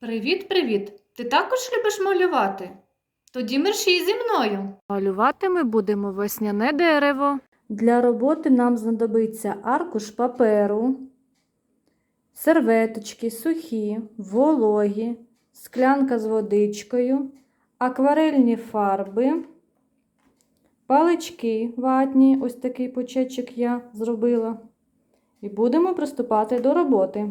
Привіт-привіт! Ти також любиш малювати? Тоді мерщій зі мною. Малювати ми будемо весняне дерево. Для роботи нам знадобиться аркуш паперу, серветочки сухі, вологі, склянка з водичкою, акварельні фарби, палички ватні, ось такий почечок я зробила. І будемо приступати до роботи.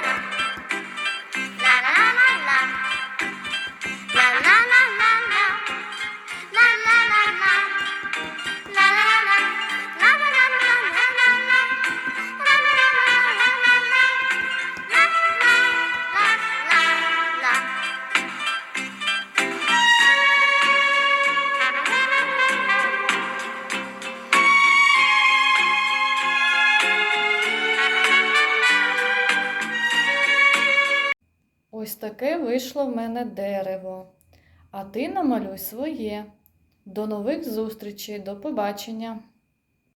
Ось таке вийшло в мене дерево. А ти намалюй своє. До нових зустрічей, до побачення!